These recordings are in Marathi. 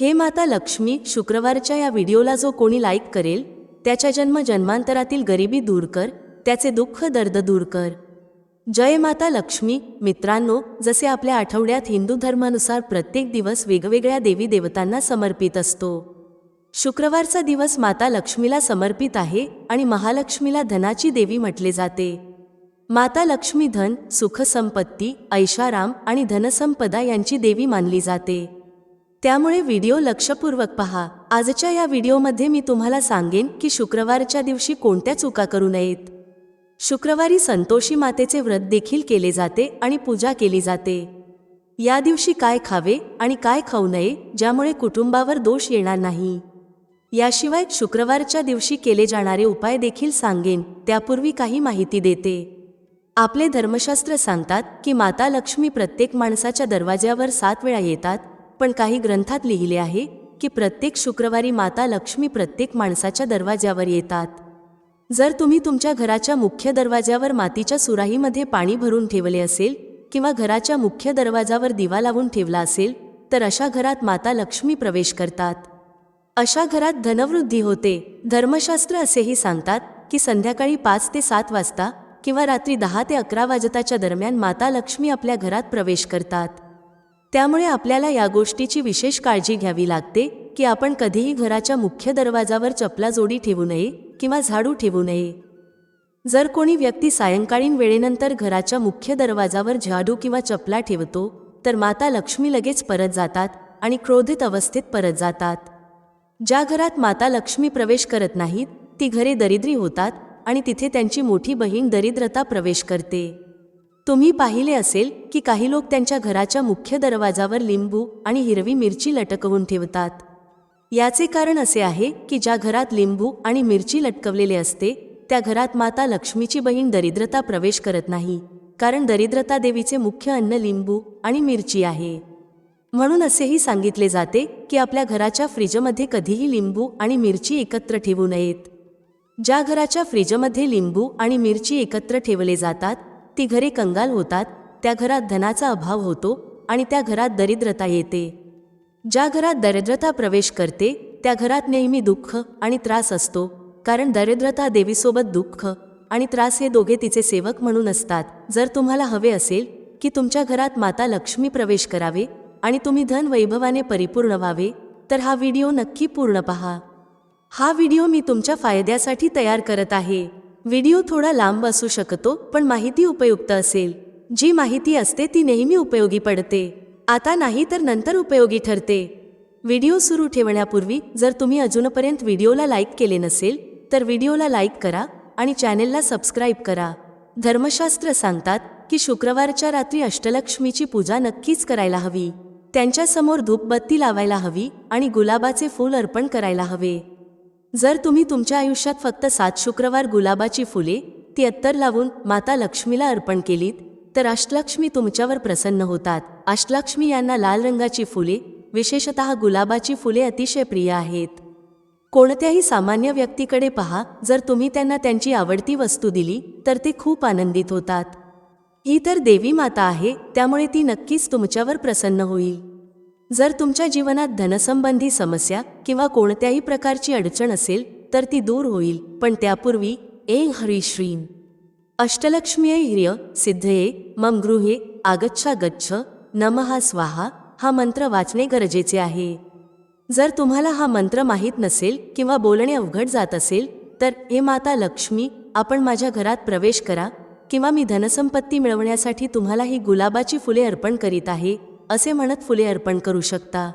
हे माता लक्ष्मी शुक्रवारच्या या व्हिडिओला जो कोणी लाईक करेल त्याच्या जन्म जन्मांतरातील गरिबी दूर कर त्याचे दुःख दर्द दूर कर. जय माता लक्ष्मी. मित्रांनो जसे आपल्या आठवड्यात हिंदू धर्मानुसार प्रत्येक दिवस वेगवेगळ्या देवी देवतांना समर्पित असतो. शुक्रवारचा दिवस माता लक्ष्मीला समर्पित आहे आणि महालक्ष्मीला धनाची देवी म्हटले जाते. माता लक्ष्मी धन सुखसंपत्ती ऐशाराम आणि धनसंपदा यांची देवी मानली जाते. त्यामुळे व्हिडिओ लक्षपूर्वक पहा. आजच्या या व्हिडिओमध्ये मी तुम्हाला सांगेन की शुक्रवारच्या दिवशी कोणत्या चुका करू नयेत. शुक्रवारी संतोषी मातेचे व्रत देखील केले जाते आणि पूजा केली जाते. या दिवशी काय खावे आणि काय खाऊ नये ज्यामुळे कुटुंबावर दोष येणार नाही. याशिवाय शुक्रवारच्या दिवशी केले जाणारे उपाय देखील सांगेन त्यापूर्वी काही माहिती देते. आपले धर्मशास्त्र सांगतात की माता लक्ष्मी प्रत्येक माणसाच्या दरवाज्यावर सात वेळा येतात पण काही ग्रंथात लिहिले आहे की प्रत्येक शुक्रवारी माता लक्ष्मी प्रत्येक माणसाच्या दरवाज्यावर येतात. जर तुम्ही तुमच्या घराच्या मुख्य दरवाज्यावर मातीच्या सुराहीमध्ये पाणी भरून ठेवले असेल किंवा घराच्या मुख्य दरवाजावर दिवा लावून ठेवला असेल तर अशा घरात माता लक्ष्मी प्रवेश करतात. अशा घरात धनवृद्धी होते धर्मशास्त्र असेही सांगतात की संध्याकाळी पाच ते सात वाजता किंवा रात्री दहा ते अकरा वाजताच्या दरम्यान माता लक्ष्मी आपल्या घरात प्रवेश करतात. त्यामुळे आपल्याला या गोष्टीची विशेष काळजी घ्यावी लागते की आपण कधीही घराच्या मुख्य दरवाजावर चपला जोडी ठेवू नये किंवा झाडू ठेवू नये. जर कोणी व्यक्ती सायंकाळीन वेळेनंतर घराच्या मुख्य दरवाजावर झाडू किंवा चपला ठेवतो तर माता लक्ष्मी लगेच परत जातात आणि क्रोधित अवस्थेत परत जातात. ज्या घरात माता लक्ष्मी प्रवेश करत नाहीत ती घरे दरिद्री होतात आणि तिथे त्यांची मोठी बहीण दरिद्रता प्रवेश करते. तुम्ही पाहिले असेल की काही लोक त्यांच्या घराच्या मुख्य दरवाजावर लिंबू आणि हिरवी मिरची लटकवून ठेवतात. याचे कारण असे आहे की ज्या घरात लिंबू आणि मिरची लटकवलेले असते त्या घरात माता लक्ष्मीची बहीण दरिद्रता प्रवेश करत नाही कारण दरिद्रता देवीचे मुख्य अन्न लिंबू आणि मिरची आहे. म्हणून असेही सांगितले जाते की आपल्या घराच्या फ्रीजमध्ये कधीही लिंबू आणि मिरची एकत्र ठेवू नयेत. ज्या घराच्या फ्रीजमध्ये लिंबू आणि मिरची एकत्र ठेवले जातात ती घरे कंगाल होतात त्या घरात धनाचा अभाव होतो आणि त्या घरात दरिद्रता येते. ज्या घरात दरिद्रता प्रवेश करते त्या घरात नेहमी दुःख आणि त्रास असतो कारण दरिद्रता देवीसोबत दुःख आणि त्रास हे दोघे तिचे सेवक म्हणून असतात. जर तुम्हाला हवे असेल की तुमच्या घरात माता लक्ष्मी प्रवेश करावे आणि तुम्ही धन वैभवाने परिपूर्ण व्हावे तर हा व्हिडिओ नक्की पूर्ण पहा. हा व्हिडिओ मी तुमच्या फायद्यासाठी तयार करत आहे. व्हिडिओ थोडा लांब असू शकतो पण माहिती उपयुक्त असेल. जी माहिती असते ती नेहमी उपयोगी पडते. आता नाही तर नंतर उपयोगी ठरते. व्हिडिओ सुरू ठेवण्यापूर्वी जर तुम्ही अजूनपर्यंत व्हिडिओला लाईक केले नसेल तर व्हिडिओला लाईक करा आणि चॅनेलला सबस्क्राईब करा. धर्मशास्त्र सांगतात की शुक्रवारच्या रात्री अष्टलक्ष्मीची पूजा नक्कीच करायला हवी. त्यांच्यासमोर धूपबत्ती लावायला हवी आणि गुलाबाचे फूल अर्पण करायला हवे. जर तुम्ही तुमच्या आयुष्यात फक्त सात शुक्रवार गुलाबाची फुले ती अत्तर लावून माता लक्ष्मीला अर्पण केलीत तर अष्टलक्ष्मी तुमच्यावर प्रसन्न होतात. अष्टलक्ष्मी यांना लाल रंगाची फुले विशेषत गुलाबाची फुले अतिशय प्रिय आहेत. कोणत्याही सामान्य व्यक्तीकडे पहा जर तुम्ही त्यांना त्यांची आवडती वस्तू दिली तर ते खूप आनंदित होतात. ही तर देवी माता आहे त्यामुळे ती नक्कीच तुमच्यावर प्रसन्न होईल. जर तुमच्या जीवनात धनसंबंधी समस्या किंवा कोणत्याही प्रकारची अडचण असेल तर ती दूर होईल. पण त्यापूर्वी ए हरिश्रीम अष्टलक्ष्मीय हिर्य सिद्धये मम गृहे आगच्छा गच्छ नमहा स्वाहा हा मंत्र वाचणे गरजेचे आहे. जर तुम्हाला हा मंत्र माहीत नसेल किंवा बोलणे अवघड जात असेल तर हे माता लक्ष्मी आपण माझ्या घरात प्रवेश करा किंवा मी धनसंपत्ती मिळवण्यासाठी तुम्हाला ही गुलाबाची फुले अर्पण करीत आहे. असे म्हणत फुले अर्पण करू शकता.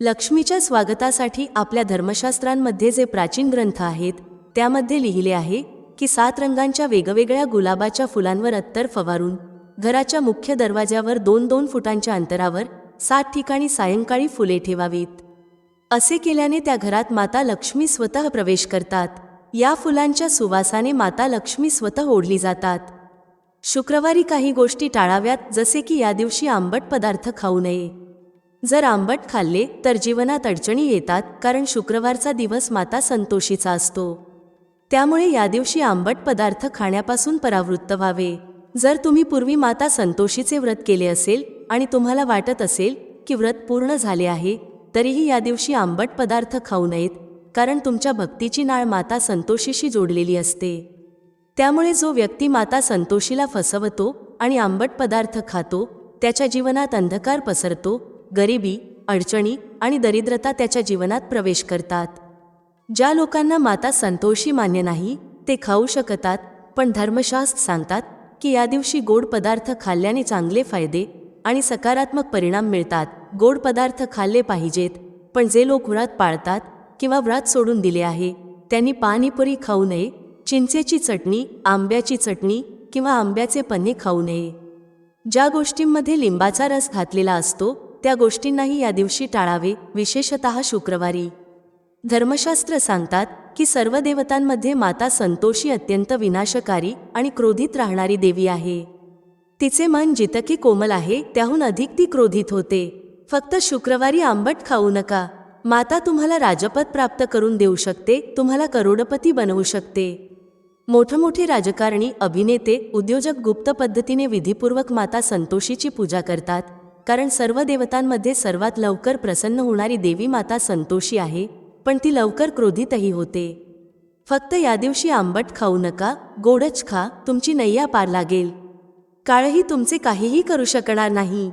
लक्ष्मीच्या स्वागतासाठी आपल्या धर्मशास्त्रांमध्ये जे प्राचीन ग्रंथ आहेत त्यामध्ये लिहिले आहे की सात रंगांच्या वेगवेगळ्या गुलाबाच्या फुलांवर अत्तर फवारून घराच्या मुख्य दरवाज्यावर दोन दोन फुटांच्या अंतरावर सात ठिकाणी सायंकाळी फुले ठेवावीत. असे केल्याने त्या घरात माता लक्ष्मी स्वतः प्रवेश करतात. या फुलांच्या सुवासाने माता लक्ष्मी स्वतः ओढली जातात. शुक्रवारी काही गोष्टी टाळाव्यात जसे की या दिवशी आंबट पदार्थ खाऊ नये. जर आंबट खाल्ले तर जीवनात अडचणी येतात कारण शुक्रवारचा दिवस माता संतोषीचा असतो. त्यामुळे या दिवशी आंबट पदार्थ खाण्यापासून परावृत्त व्हावे. जर तुम्ही पूर्वी माता संतोषीचे व्रत केले असेल आणि तुम्हाला वाटत असेल की व्रत पूर्ण झाले आहे तरीही या दिवशी आंबट पदार्थ खाऊ नयेत कारण तुमच्या भक्तीची नाळ माता संतोषीशी जोडलेली असते. त्यामुळे जो व्यक्ती माता संतोषीला फसवतो आणि आंबट पदार्थ खातो त्याच्या जीवनात अंधकार पसरतो गरिबी अडचणी आणि दरिद्रता त्याच्या जीवनात प्रवेश करतात. ज्या लोकांना माता संतोषी मान्य नाही ते खाऊ शकतात पण धर्मशास्त्र सांगतात की या दिवशी गोड पदार्थ खाल्ल्याने चांगले फायदे आणि सकारात्मक परिणाम मिळतात. गोड पदार्थ खाल्ले पाहिजेत पण जे लोक व्रत पाळतात किंवा व्रत सोडून दिले आहे त्यांनी पाणीपुरी खाऊ नये चिंचेची चटणी आंब्याची चटणी किंवा आंब्याचे पन्हे खाऊ नये. ज्या गोष्टींमध्ये लिंबाचा रस घातलेला असतो त्या गोष्टींनाही या दिवशी टाळावे विशेषत शुक्रवारी. धर्मशास्त्र सांगतात की सर्व देवतांमध्ये माता संतोषी अत्यंत विनाशकारी आणि क्रोधित राहणारी देवी आहे. तिचे मन जितकी कोमल आहे त्याहून अधिक ती क्रोधित होते. फक्त शुक्रवारी आंबट खाऊ नका. माता तुम्हाला राजपद प्राप्त करून देऊ शकते तुम्हाला करोडपती बनवू शकते. मोठमोठी राजकारणी अभिनेते उद्योजक गुप्त पद्धतीने विधीपूर्वक माता संतोषीची पूजा करतात. कारण सर्व देवतांमध्ये सर्वात लवकर प्रसन्न होणारी देवी माता संतोषी आहे पण ती लवकर क्रोधितही होते. फक्त या दिवशी आंबट खाऊ नका गोडच खा तुमची नैया पार लागेल. काळही तुमचे काहीही करू शकणार नाही.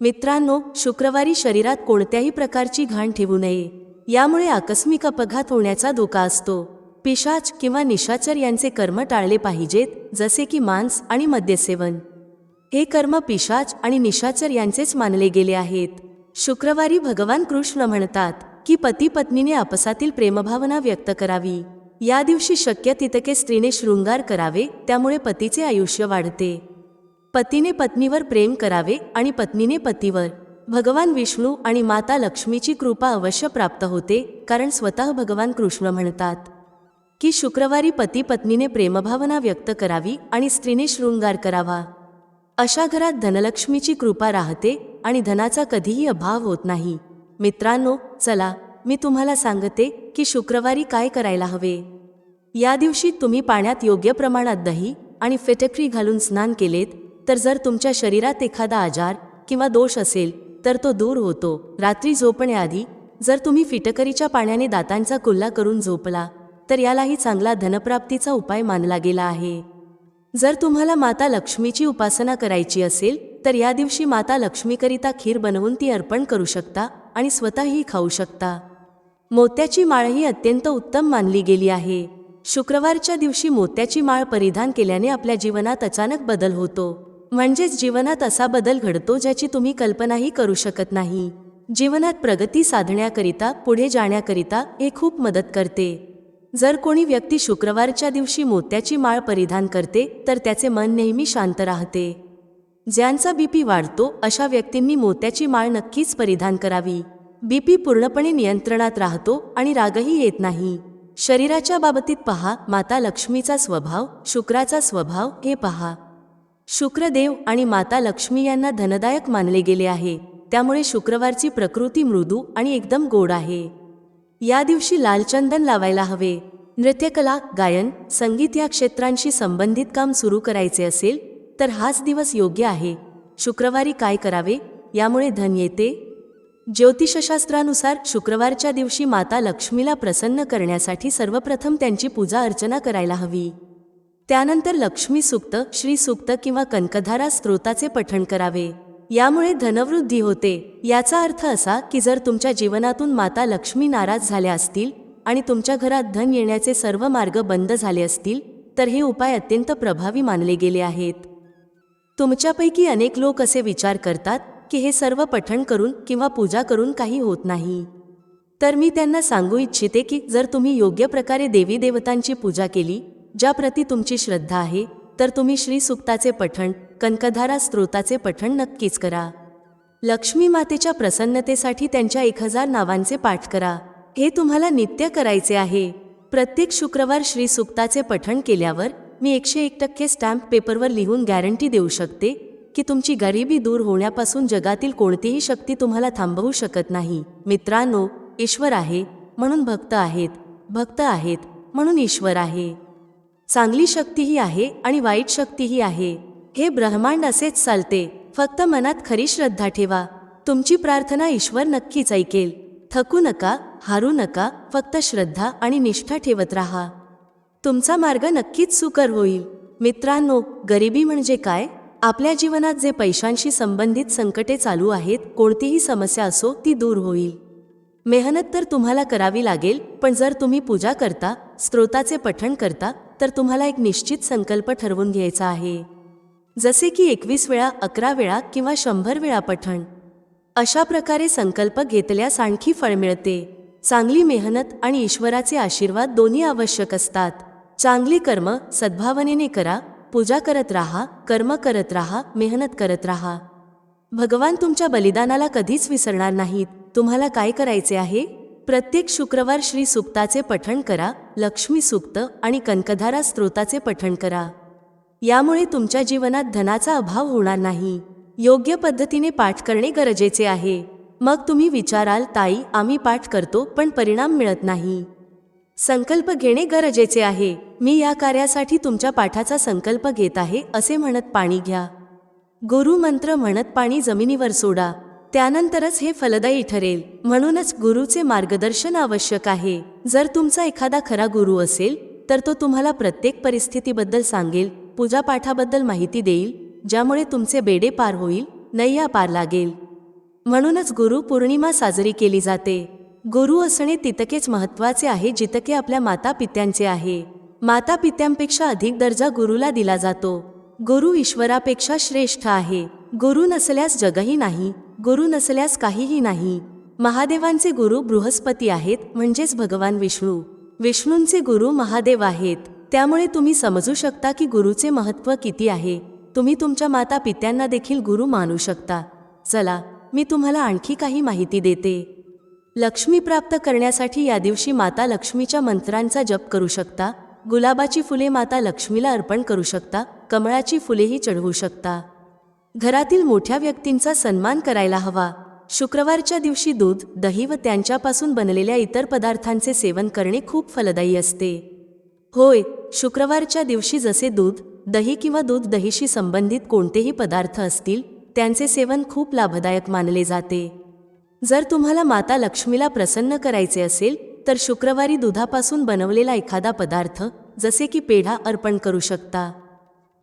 मित्रांनो शुक्रवारी शरीरात कोणत्याही प्रकारची घाण ठेवू नये. यामुळे आकस्मिक अपघात होण्याचा धोका असतो. पिशाच किंवा निशाचर यांचे कर्म टाळले पाहिजेत जसे की मांस आणि मद्यसेवन. हे कर्म पिशाच आणि निशाचर यांचेच मानले गेले आहेत. शुक्रवारी भगवान कृष्ण म्हणतात की पती पत्नीने आपसातील प्रेमभावना व्यक्त करावी. या दिवशी शक्य तितके स्त्रीने शृंगार करावे त्यामुळे पतीचे आयुष्य वाढते. पतीने पत्नीवर प्रेम करावे आणि पत्नीने पतीवर. भगवान विष्णू आणि माता लक्ष्मीची कृपा अवश्य प्राप्त होते कारण स्वतः भगवान कृष्ण म्हणतात. की शुक्रवारी पती पत्नीने प्रेमभावना व्यक्त करावी आणि स्त्रीने शृंगार करावा. अशा घरात धनलक्ष्मीची कृपा राहते आणि धनाचा कधीही अभाव होत नाही. मित्रांनो चला मी तुम्हाला सांगते की शुक्रवारी काय करायला हवे. या दिवशी तुम्ही पाण्यात योग्य प्रमाणात दही आणि फेटकरी घालून स्नान केलेत तर जर तुमच्या शरीरात एखादा आजार किंवा दोष असेल तर तो दूर होतो. रात्री झोपण्याआधी जर तुम्ही फिटकरीच्या पाण्याने दातांचा कुल्ला करून झोपला तर यालाही चांगला धनप्राप्तीचा उपाय मानला गेला आहे. जर तुम्हाला माता लक्ष्मीची उपासना करायची असेल तर या दिवशी माता लक्ष्मीकरिता खीर बनवून ती अर्पण करू शकता आणि स्वतःही खाऊ शकता. मोत्याची माळ ही अत्यंत उत्तम मानली गेली आहे. शुक्रवारच्या दिवशी मोत्याची माळ परिधान केल्याने आपल्या जीवनात अचानक बदल होतो. म्हणजेच जीवनात असा बदल घडतो ज्याची तुम्ही कल्पनाही करू शकत नाही. जीवनात प्रगती साधण्याकरिता पुढे जाण्याकरिता हे खूप मदत करते. जर कोणी व्यक्ती शुक्रवारच्या दिवशी मोत्याची माळ परिधान करते तर त्याचे मन नेहमी शांत राहते. ज्यांचा बीपी वाढतो अशा व्यक्तींनी मोत्याची माळ नक्कीच परिधान करावी. बीपी पूर्णपणे नियंत्रणात राहतो आणि रागही येत नाही. शरीराच्या बाबतीत पहा माता लक्ष्मीचा स्वभाव शुक्राचा स्वभाव हे पहा. शुक्रदेव आणि माता लक्ष्मी यांना धनदायक मानले गेले आहे. त्यामुळे शुक्रवारची प्रकृती मृदू आणि एकदम गोड आहे. या दिवशी लालचंदन लावायला हवे. नृत्यकला गायन संगीत या क्षेत्रांशी संबंधित काम सुरू करायचे असेल तर हाच दिवस योग्य आहे. शुक्रवारी काय करावे? यामुळे धन येते. ज्योतिषशास्त्रानुसार शुक्रवारच्या दिवशी माता लक्ष्मीला प्रसन्न करण्यासाठी सर्वप्रथम त्यांची पूजा अर्चना करायला हवी. त्यानंतर लक्ष्मी सुक्त श्री सुक्त किंवा कनकधारा स्त्रोताचे पठण करावे. यामुळे धनवृद्धी होते. याचा अर्थ असा की जर तुमच्या जीवनातून माता लक्ष्मी नाराज झाल्या असतील आणि तुमच्या घरात धन येण्याचे सर्व मार्ग बंद झाले असतील तर हे उपाय अत्यंत प्रभावी मानले गेले आहेत. तुमच्यापैकी अनेक लोक असे विचार करतात की हे सर्व पठण करून किंवा पूजा करून काही होत नाही. तर मी त्यांना सांगू इच्छिते की जर तुम्ही योग्य प्रकारे देवी देवतांची पूजा केली ज्याप्रती तुमची श्रद्धा आहे तर तुम्ही श्री सुक्ताचे पठण कनकधारा स्त्रोताचे पठण नक्कीच करा. लक्ष्मी मातेच्या प्रसन्नतेसाठी त्यांच्या एक हजार नावांचे पाठ करा. हे तुम्हाला नित्य करायचे आहे. प्रत्येक शुक्रवार श्री सुक्ताचे पठण केल्यावर मी एकशे एक टक्के स्टॅम्प पेपरवर लिहून गॅरंटी देऊ शकते की तुमची गरिबी दूर होण्यापासून जगातील कोणतीही शक्ती तुम्हाला थांबवू शकत नाही. मित्रांनो ईश्वर आहे म्हणून भक्त आहेत भक्त आहेत म्हणून ईश्वर आहे. चांगली शक्तीही आहे आणि वाईट शक्तीही आहे. हे ब्रह्मांड असेच चालते. फक्त मनात खरी श्रद्धा ठेवा. तुमची प्रार्थना ईश्वर नक्कीच ऐकेल. थकू नका हारू नका फक्त श्रद्धा आणि निष्ठा ठेवत राहा. तुमचा मार्ग नक्कीच सुकर होईल. मित्रांनो गरिबी म्हणजे काय? आपल्या जीवनात जे पैशांशी संबंधित संकटे चालू आहेत कोणतीही समस्या असो ती दूर होईल. मेहनत तर तुम्हाला करावी लागेल पण जर तुम्ही पूजा करता स्त्रोताचे पठण करता तर तुम्हाला एक निश्चित संकल्प ठरवून घ्यायचा आहे. जसे की एकवीस वेळा अकरा वेळा किंवा शंभर वेळा पठण. अशा प्रकारे संकल्प घेतल्यास आणखी फळ मिळते. चांगली मेहनत आणि ईश्वराचे आशीर्वाद दोन्ही आवश्यक असतात. चांगली कर्म सद्भावनेने करा पूजा करत राहा कर्म करत राहा मेहनत करत राहा. भगवान तुमच्या बलिदानाला कधीच विसरणार नाहीत. तुम्हाला काय करायचे आहे? प्रत्येक शुक्रवार श्री सुक्ताचे पठण करा लक्ष्मी सुक्त आणि कनकधारा स्त्रोताचे पठण करा. यामुळे तुमच्या जीवनात धनाचा अभाव होणार नाही. योग्य पद्धतीने पाठ करणे गरजेचे आहे. मग तुम्ही विचाराल ताई आम्ही पाठ करतो पण परिणाम मिळत नाही. संकल्प घेणे गरजेचे आहे. मी या कार्यासाठी तुमच्या पाठाचा संकल्प घेत आहे असे म्हणत पाणी घ्या. गुरु मंत्र म्हणत पाणी जमिनीवर सोडा. त्यानंतरच हे फलदायी ठरेल. म्हणूनच गुरुचे मार्गदर्शन आवश्यक आहे. जर तुमचा एखादा खरा गुरु असेल तर तो तुम्हाला प्रत्येक परिस्थितीबद्दल सांगेल. पूजापाठाबद्दल माहिती देईल ज्यामुळे तुमचे बेडे पार होईल नैया पार लागेल. म्हणूनच गुरु पौर्णिमा साजरी केली जाते. गुरु असणे तितकेच महत्त्वाचे आहे जितके आपल्या माता पित्यांचे आहे. माता पित्यांपेक्षा अधिक दर्जा गुरुला दिला जातो. गुरु ईश्वरापेक्षा श्रेष्ठ आहे. गुरु नसल्यास जगही नाही गुरु नसल्यास काहीही नाही. महादेवांचे गुरु बृहस्पती आहेत म्हणजेच भगवान विष्णू. विष्णूंचे गुरु महादेव आहेत. त्यामुळे तुम्ही समजू शकता की गुरुचे महत्त्व किती आहे. तुम्ही तुमच्या माता पित्यांना देखील गुरु मानू शकता. चला मी तुम्हाला आणखी काही माहिती देते. लक्ष्मी प्राप्त करण्यासाठी या दिवशी माता लक्ष्मीच्या मंत्रांचा जप करू शकता. गुलाबाची फुले माता लक्ष्मीला अर्पण करू शकता. कमळाची फुलेही चढवू शकता. घरातील मोठ्या व्यक्तींचा सन्मान करायला हवा. शुक्रवारच्या दिवशी दूध दही व त्यांच्यापासून बनलेल्या इतर पदार्थांचे सेवन करणे खूप फलदायी असते. होय शुक्रवारच्या दिवशी जसे दूध दही किंवा दूध दहीशी संबंधित कोणतेही पदार्थ असतील त्यांचे सेवन खूप लाभदायक मानले जाते. जर तुम्हाला माता लक्ष्मीला प्रसन्न करायचे असेल तर शुक्रवारी दुधापासून बनवलेला एखादा पदार्थ जसे की पेढा अर्पण करू शकता.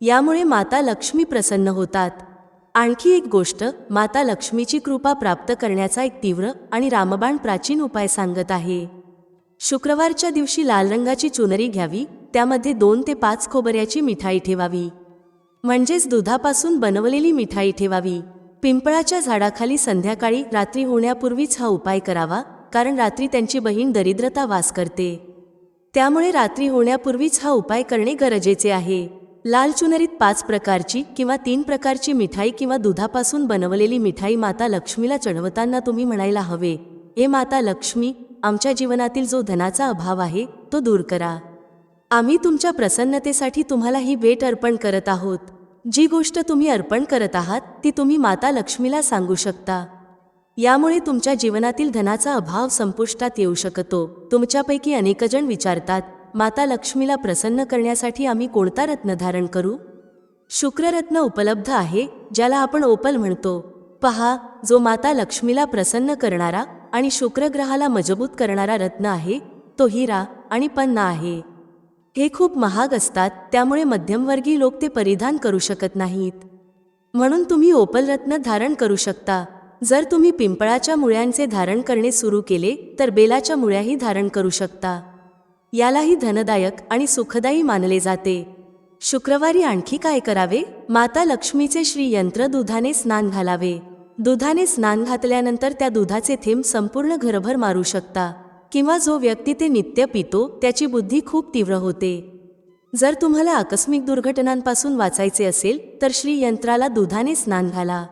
यामुळे माता लक्ष्मी प्रसन्न होतात. आणखी एक गोष्ट माता लक्ष्मीची कृपा प्राप्त करण्याचा एक तीव्र आणि रामबाण प्राचीन उपाय सांगत आहे. शुक्रवारच्या दिवशी लाल रंगाची चुनरी घ्यावी त्यामध्ये दोन ते पाच खोबऱ्याची मिठाई ठेवावी. म्हणजेच दुधापासून बनवलेली मिठाई ठेवावी. पिंपळाच्या झाडाखाली संध्याकाळी रात्री होण्यापूर्वीच हा उपाय करावा कारण रात्री त्यांची बहीण दरिद्रता वास करते. त्यामुळे रात्री होण्यापूर्वीच हा उपाय करणे गरजेचे आहे. लाल चुनरीत पाच प्रकारची किंवा तीन प्रकारची मिठाई किंवा दुधापासून बनवलेली मिठाई माता लक्ष्मीला चढवताना तुम्ही म्हणायला हवे. हे माता लक्ष्मी आमच्या जीवनातील जो धनाचा अभाव आहे तो दूर करा. आम्ही तुमच्या प्रसन्नतेसाठी तुम्हाला ही भेट अर्पण करत आहोत. जी गोष्ट तुम्ही अर्पण करत आहात ती तुम्ही माता लक्ष्मीला सांगू शकता. यामुळे तुमच्या जीवनातील धनाचा अभाव संपुष्टात येऊ शकतो. तुमच्यापैकी अनेकजण विचारतात माता लक्ष्मीला प्रसन्न करण्यासाठी आम्ही कोणता रत्न धारण करू? शुक्ररत्न उपलब्ध आहे ज्याला आपण ओपल म्हणतो. पहा जो माता लक्ष्मीला प्रसन्न करणारा आणि शुक्रग्रहाला मजबूत करणारा रत्न आहे तो हिरा आणि पन्ना आहे. हे खूप महाग असतात त्यामुळे मध्यमवर्गीय लोक ते परिधान करू शकत नाहीत. म्हणून तुम्ही ओपलरत्न धारण करू शकता. जर तुम्ही पिंपळाच्या मुळ्यांचे धारण करणे सुरू केले तर बेलाच्या मुळ्याही धारण करू शकता. यालाही धनदायक आणि सुखदायी मानले जाते. शुक्रवारी आणखी काय करावे? माता लक्ष्मीचे श्री यंत्र दुधाने स्नान घालावे. दुधाने स्नान घातल्यानंतर त्या दुधाचे थेंब संपूर्ण घरभर मारू शकता. किंवा जो व्यक्ती ते नित्य पितो त्याची बुद्धी खूप तीव्र होते. जर तुम्हाला आकस्मिक दुर्घटनांपासून वाचायचे असेल तर श्री यंत्राला दुधाने स्नान घाला.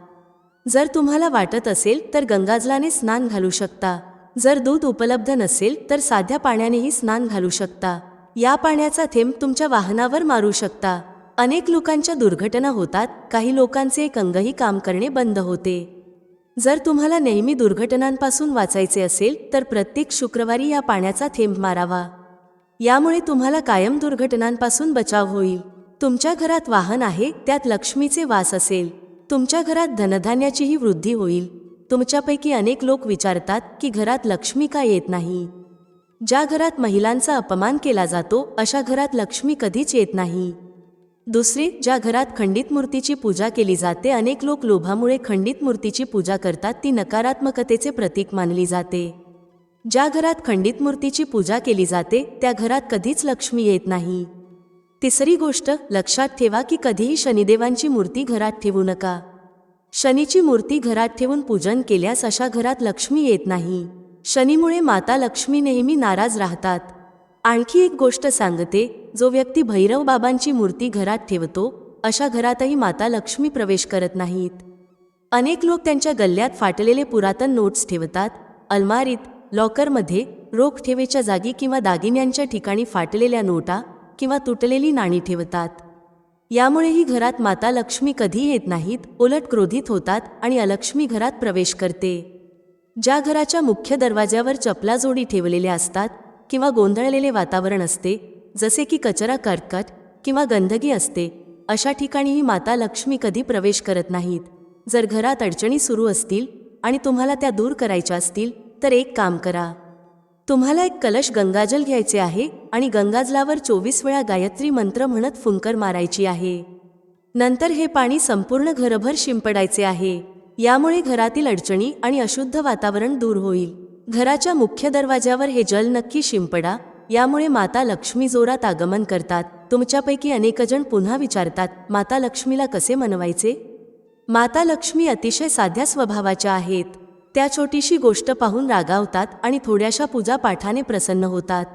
जर तुम्हाला वाटत असेल तर गंगाजलाने स्नान घालू शकता. जर दूध उपलब्ध नसेल तर साध्या पाण्यानेही स्नान घालू शकता. या पाण्याचा थेंब तुमच्या वाहनावर मारू शकता. अनेक लोकांच्या दुर्घटना होतात काही लोकांचे एक अंगही काम करणे बंद होते. जर तुम्हाला नेहमी दुर्घटनांपासून वाचायचे असेल तर प्रत्येक शुक्रवारी या पाण्याचा थेंब मारावा. यामुळे तुम्हाला कायम दुर्घटनांपासून बचाव होईल. तुमच्या घरात वाहन आहे त्यात लक्ष्मीचे वास असेल. तुमच्या घरात धनधान्याचीही वृद्धी होईल. तुमच्यापैकी अनेक लोक विचारतात की घरात लक्ष्मी का येत नाही? ज्या घरात महिलांचा अपमान केला जातो अशा घरात लक्ष्मी कधीच येत नाही. दुसरी ज्या घरात खंडित मूर्तीची पूजा केली जाते अनेक लोक लोभामुळे खंडित मूर्तीची पूजा करतात ती नकारात्मकतेचे प्रतीक मानली जाते. ज्या घरात खंडित मूर्तीची पूजा केली जाते त्या घरात कधीच लक्ष्मी येत नाही. तिसरी गोष्ट लक्षात ठेवा की कधीही शनिदेवांची मूर्ती घरात ठेवू नका. शनीची मूर्ती घरात ठेवून पूजन केल्यास अशा घरात लक्ष्मी येत नाही. शनीमुळे माता लक्ष्मी नेहमी नाराज राहतात. आणखी एक गोष्ट सांगते जो व्यक्ती भैरव बाबांची मूर्ती घरात ठेवतो अशा घरातही माता लक्ष्मी प्रवेश करत नाहीत. अनेक लोक त्यांच्या गल्ल्यात फाटलेले पुरातन नोट्स ठेवतात अलमारीत लॉकरमध्ये रोख ठेवेच्या जागी किंवा दागिन्यांच्या ठिकाणी फाटलेल्या नोटा किंवा तुटलेली नाणी ठेवतात. यामुळेही घरात माता लक्ष्मी कधी येत नाहीत उलट क्रोधित होतात आणि अलक्ष्मी घरात प्रवेश करते. ज्या घराच्या मुख्य दरवाज्यावर चपला जोडी ठेवलेल्या असतात किंवा गोंधळलेले वातावरण असते जसे की कचरा करकट किंवा गंदगी असते अशा ठिकाणीही माता लक्ष्मी कधी प्रवेश करत नाहीत. जर घरात अडचणी सुरू असतील आणि तुम्हाला त्या दूर करायच्या असतील तर एक काम करा. तुम्हाला एक कलश गंगाजल घ्यायचे आहे आणि गंगाजलावर चोवीस वेळा गायत्री मंत्र म्हणत फुंकर मारायची आहे. नंतर हे पाणी संपूर्ण घरभर शिंपडायचे आहे. यामुळे घरातील अडचणी आणि अशुद्ध वातावरण दूर होईल. घराच्या मुख्य दरवाज्यावर हे जल नक्की शिंपडा यामुळे माता लक्ष्मी जोरात आगमन करतात. तुमच्यापैकी अनेकजण पुन्हा विचारतात माता लक्ष्मीला कसे मनवायचे? माता लक्ष्मी अतिशय साध्या स्वभावाच्या आहेत. त्या छोटीशी गोष्ट पाहून रागावतात आणि थोड्याशा पूजापाठाने प्रसन्न होतात.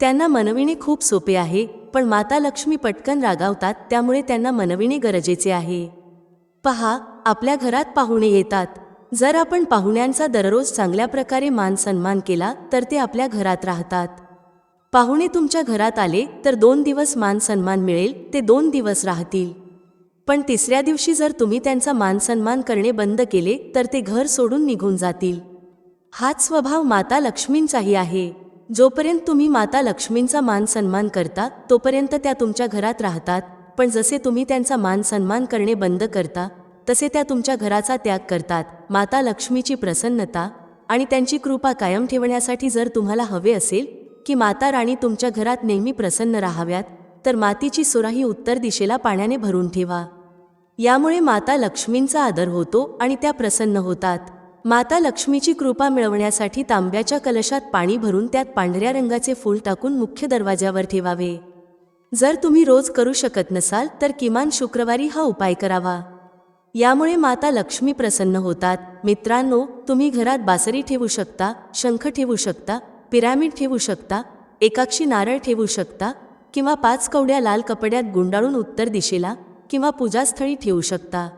त्यांना मनविणे खूप सोपे आहे पण माता लक्ष्मी पटकन रागावतात त्यामुळे त्यांना मनविणे गरजेचे आहे. पहा आपल्या घरात पाहुणे येतात. जर आपण पाहुण्यांचा दररोज चांगल्या प्रकारे मान सन्मान केला तर ते आपल्या घरात राहतात. पाहुणे तुमच्या घरात आले तर दोन दिवस मान सन्मान मिळेल ते दोन दिवस राहतील. पण तिसऱ्या दिवशी जर तुम्ही त्यांचा मान सन्मान करणे बंद केले तर ते घर सोडून निघून जातील. हाच स्वभाव माता लक्ष्मींचाही आहे. जोपर्यंत तुम्ही माता लक्ष्मींचा मान सन्मान करता तोपर्यंत त्या तुमच्या घरात राहतात. पण जसे तुम्ही त्यांचा मान सन्मान करणे बंद करता तसे त्या तुमच्या घराचा त्याग करतात. माता लक्ष्मीची प्रसन्नता आणि त्यांची कृपा कायम ठेवण्यासाठी जर तुम्हाला हवे असेल की माता राणी तुमच्या घरात नेहमी प्रसन्न राहाव्यात तर मातीची सुराही उत्तर दिशेला पाण्याने भरून ठेवा. यामुळे माता लक्ष्मींचा आदर होतो आणि त्या प्रसन्न होतात. माता लक्ष्मीची कृपा मिळवण्यासाठी तांब्याच्या कलशात पाणी भरून त्यात पांढऱ्या रंगाचे फूल टाकून मुख्य दरवाज्यावर ठेवावे. जर तुम्ही रोज करू शकत नसाल तर किमान शुक्रवारी हा उपाय करावा. यामुळे माता लक्ष्मी प्रसन्न होतात. मित्रांनो तुम्ही घरात बासरी ठेवू शकता शंख ठेवू शकता पिरामिड ठेवू शकता एकाक्षी नारळ ठेवू शकता किंवा पाच कवड्या लाल कपड्यात गुंडाळून उत्तर दिशेला किंवा पूजास्थळी ठेवू शकता.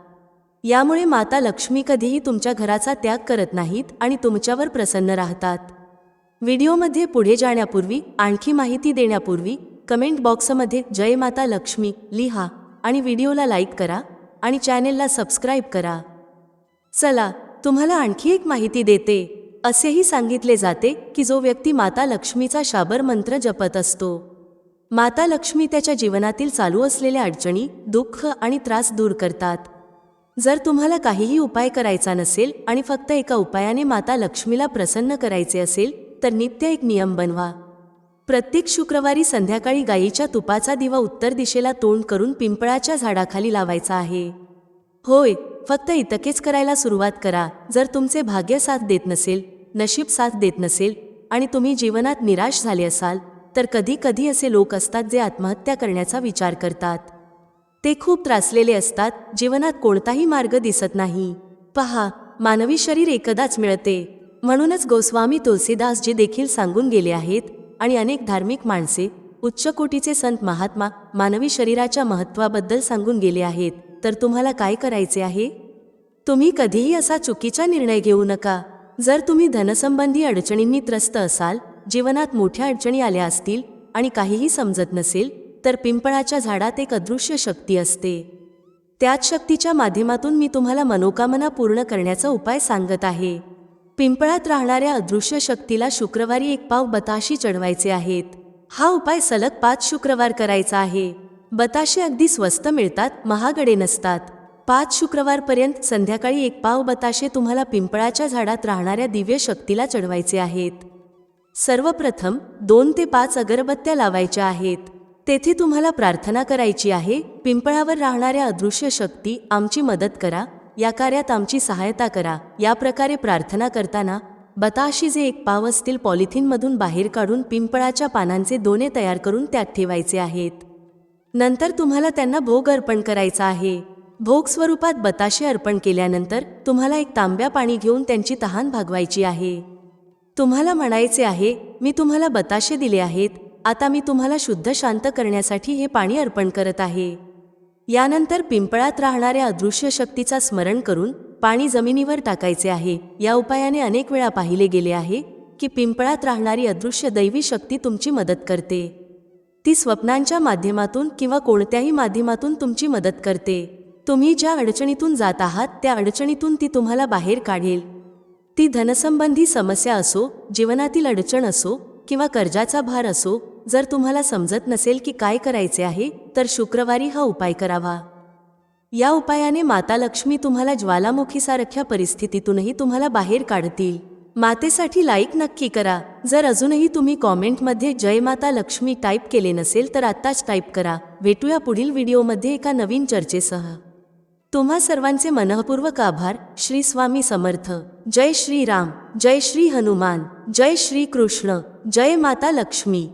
यामुळे माता लक्ष्मी कधीही तुमच्या घराचा त्याग करत नाहीत आणि तुमच्यावर प्रसन्न राहतात. व्हिडिओमध्ये पुढे जाण्यापूर्वी आणखी माहिती देण्यापूर्वी कमेंट बॉक्समध्ये जय माता लक्ष्मी लिहा आणि व्हिडिओला लाईक करा. आणि चॅनेलला सबस्क्राईब करा. चला तुम्हाला आणखी एक माहिती देते. असेही सांगितले जाते की जो व्यक्ती माता लक्ष्मीचा शाबर मंत्र जपत असतो. माता लक्ष्मी त्याच्या जीवनातील चालू असलेल्या अडचणी दुःख आणि त्रास दूर करतात. जर तुम्हाला काहीही उपाय करायचा नसेल आणि फक्त एका उपायाने माता लक्ष्मीला प्रसन्न करायचे असेल तर नित्य एक नियम बनवा. प्रत्येक शुक्रवारी संध्याकाळी गायीच्या तुपाचा दिवा उत्तर दिशेला तोंड करून पिंपळाच्या झाडाखाली लावायचा आहे. होय फक्त इतकेच करायला सुरुवात करा. जर तुमचे भाग्य साथ देत नसेल नशीब साथ देत नसेल आणि तुम्ही जीवनात निराश झाले असाल तर कधी कधी असे लोक असतात जे आत्महत्या करण्याचा विचार करतात. ते खूप त्रासलेले असतात जीवनात कोणताही मार्ग दिसत नाही. पहा मानवी शरीर एकदाच मिळते. म्हणूनच गोस्वामी तुलसीदासजी देखील सांगून गेले आहेत आणि अनेक धार्मिक माणसे उच्चकोटीचे संत महात्मा मानवी शरीराच्या महत्त्वाबद्दल सांगून गेले आहेत. तर तुम्हाला काय करायचे आहे? तुम्ही कधीही असा चुकीचा निर्णय घेऊ नका. जर तुम्ही धनसंबंधी अडचणींनी त्रस्त असाल जीवनात मोठ्या अडचणी आल्या असतील आणि काहीही समजत नसेल तर पिंपळाच्या झाडात एक अदृश्य शक्ती असते. त्याच शक्तीच्या माध्यमातून मी तुम्हाला मनोकामना पूर्ण करण्याचा उपाय सांगत आहे. पिंपळात राहणाऱ्या अदृश्य शक्तीला शुक्रवारी एक पाव बताशी चढवायचे आहेत. हा उपाय सलग पाच शुक्रवार करायचा आहे. बताशे अगदी स्वस्त मिळतात महागडे नसतात. पाच शुक्रवारपर्यंत संध्याकाळी एक पाव बताशे तुम्हाला पिंपळाच्या झाडात राहणाऱ्या दिव्य शक्तीला चढवायचे आहेत. सर्वप्रथम दोन ते पाच अगरबत्त्या लावायच्या आहेत. तेथे तुम्हाला प्रार्थना करायची आहे पिंपळावर राहणाऱ्या अदृश्य शक्ती आमची मदत करा या कार्यात आमची सहायता करा. या प्रकारे प्रार्थना करताना बताशी जे एक पाव असतील पॉलिथिनमधून बाहेर काढून पिंपळाच्या पानांचे दोने तयार करून त्यात ठेवायचे आहेत. नंतर तुम्हाला त्यांना भोग अर्पण करायचा आहे. भोग स्वरूपात बताशे अर्पण केल्यानंतर तुम्हाला एक तांब्या पाणी घेऊन त्यांची तहान भागवायची आहे. तुम्हाला म्हणायचे आहे मी तुम्हाला बताशे दिले आहेत. आता मी तुम्हाला शुद्ध शांत करण्यासाठी हे पाणी अर्पण करत आहे. यानंतर पिंपळात राहणाऱ्या अदृश्य शक्तीचा स्मरण करून पाणी जमिनीवर टाकायचे आहे. या उपायाने अनेक वेळा पाहिले गेले आहे की पिंपळात राहणारी अदृश्य दैवी शक्ती तुमची मदत करते. ती स्वप्नांच्या माध्यमातून किंवा कोणत्याही माध्यमातून तुमची मदत करते. तुम्ही ज्या अडचणीतून जात आहात त्या अडचणीतून ती तुम्हाला बाहेर काढेल. ती धनसंबंधी समस्या असो जीवनातील अडचण असो किंवा कर्जाचा भार असो जर तुम्हाला समजत नसेल की काय करायचे आहे तर शुक्रवारी हा उपाय करावा. या उपायाने माता लक्ष्मी तुम्हाला ज्वालामुखीसारख्या परिस्थितीतूनही तुम्हाला बाहेर काढतील. मातेसाठी लाईक नक्की करा. जर अजूनही तुम्ही कॉमेंटमध्ये जय माता लक्ष्मी टाईप केले नसेल तर आत्ताच टाईप करा. भेटूया पुढील व्हिडिओमध्ये एका नवीन चर्चेसह. तुम्हा सर्वांचे मनःपूर्वक आभार. श्री स्वामी समर्थ. जय श्री राम. जय श्री हनुमान. जय श्री कृष्ण. जय माता लक्ष्मी.